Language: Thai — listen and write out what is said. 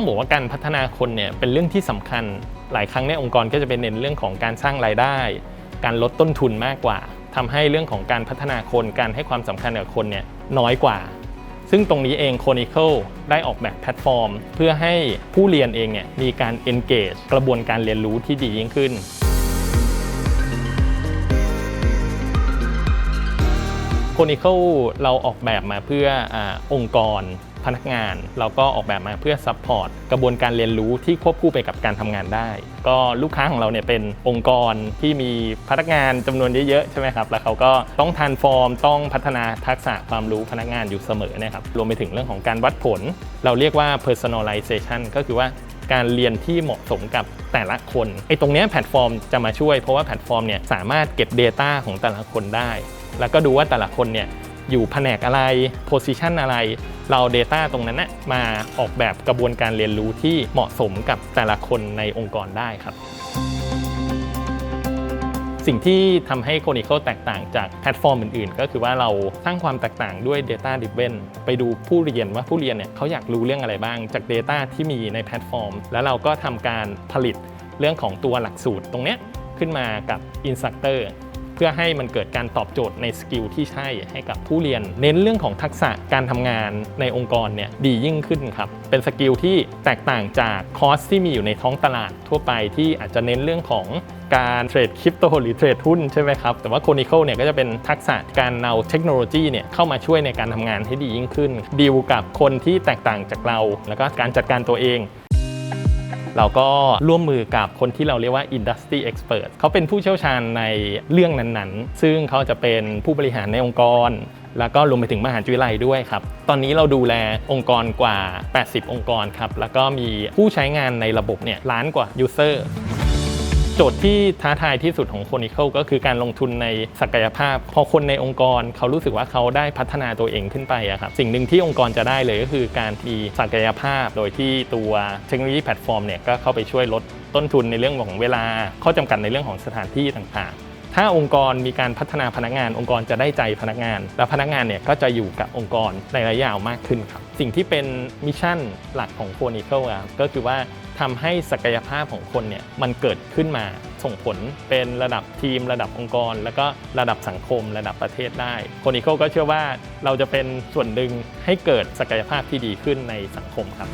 ต้องบอกว่าการพัฒนาคนเนี่ยเป็นเรื่องที่สำคัญ หลายครั้งในองค์กรก็จะเป็นเน้นเรื่องของการสร้างรายได้ การลดต้นทุนมากกว่าทำให้เรื่องของการพัฒนาคนการให้ความสำคัญกับคนเนี่ยน้อยกว่า ซึ่งตรงนี้เอง Chronicle ได้ออกแบบแพลตฟอร์ม เพื่อให้ผู้เรียนเองเนี่ยมีการ engage กระบวนการเรียนรู้ที่ดียิ่งขึ้น Chronicle เราออกแบบมาเพื่ออาองค์กร พนักงาน เราก็ออกแบบมาเพื่อซัพพอร์ตกระบวนการเรียนรู้ที่ควบคู่ไปกับการทำงานได้ ก็ลูกค้าของเราเนี่ยเป็นองค์กรที่มีพนักงานจำนวนเยอะๆใช่ไหมครับแล้วเขาก็ต้องทานฟอร์มต้องพัฒนาทักษะความรู้พนักงานอยู่เสมอนะครับรวมไปถึงเรื่องของการวัดผล เราเรียกว่า personalization ก็คือว่าการเรียนที่เหมาะสมกับแต่ละคนไอ้ตรงนี้แพลตฟอร์มจะมาช่วย เพราะว่าแพลตฟอร์มเนี่ยสามารถเก็บ Data ของแต่ละคนได้ แล้วก็ดูว่าแต่ละคนเนี่ยอยู่แผนกอะไร position อะไร เรา Data ตรงนั้นนะมาออกแบบกระบวนการเรียนรู้ที่เหมาะสมกับแต่ละคนในองค์กรได้ครับ สิ่งที่ทำให้ c o n i c o แตกต่างจากแพลตฟอร์มอื่นๆ ก็คือว่าเราสร้างความแตกต่างด้วย Data Driven ไปดูผู้เรียนว่าผู้เรียนเนี่ยเขาอยากรู้เรื่องอะไรบ้างจาก Data ที่มีในแพลตฟอร์ม แล้วเราก็ทำการผลิตเรื่องของตัวหลักสูตรตรงเนี้ยขึ้นมากับ Instructor เพื่อให้มันเกิดการตอบโจทย์ในสกิลที่ใช่ให้กับผู้เรียน เน้นเรื่องของทักษะการทำงานในองค์กรเนี่ยดียิ่งขึ้นครับเป็นสกิลที่แตกต่างจากคอร์สที่มีอยู่ในท้องตลาดทั่วไปที่อาจจะเน้นเรื่องของการเทรดคริปโตหรือเทรดหุ้นใช่ไหมครับ แต่ว่า Chronicle เนี่ยก็จะเป็นทักษะการเอาเทคโนโลยีเนี่ยเข้ามาช่วยในการทำงานให้ดียิ่งขึ้นดีลกับคนที่แตกต่างจากเรา แล้วก็การจัดการตัวเอง เราก็ร่วมมือกับคนที่เราเรียกว่า Industry Expert เขาเป็นผู้เชี่ยวชาญในเรื่องนั้นๆ ซึ่งเขาจะเป็นผู้บริหารในองค์กร แล้วก็รวมไปถึงมหาจุฬาลัยด้วยครับ ตอนนี้เราดูแลองค์กรกว่า 80 องค์กรครับ แล้วก็มีผู้ใช้งานในระบบเนี่ยล้านกว่า User จทย์ที่ท้าทายที่สุดของคนอีเคิลก็คือการลงทุนในศักยภาพ พอคนในองค์กรเขารู้สึกว่าเขาได้พัฒนาตัวเองขึ้นไปอะครับสิ่งหนึ่งที่องค์กรจะได้เลยก็คือการทีศักยภาพ โดยที่ตัวเทคโนโลยีแพลตฟอร์มเนี่ยก็เข้าไปช่วยลดต้นทุนในเรื่องของเวลา ข้อจำกัดในเรื่องของสถานที่ต่างๆ ถ้าองค์กรมีการพัฒนาพนักงาน องค์กรจะได้ใจพนักงาน และพนักงานเนี่ยก็จะอยู่กับองค์กรในระยะยาวมากขึ้นครับ สิ่งที่เป็นมิชชั่นหลักของ Chronicle อะครับก็คือว่าทำให้ศักยภาพของคนเนี่ยมันเกิดขึ้นมาส่งผลเป็นระดับทีม ระดับองค์กร แล้วก็ระดับสังคม ระดับประเทศได้ Chronicle ก็เชื่อว่าเราจะเป็นส่วนหนึ่งให้เกิดศักยภาพที่ดีขึ้นในสังคมครับ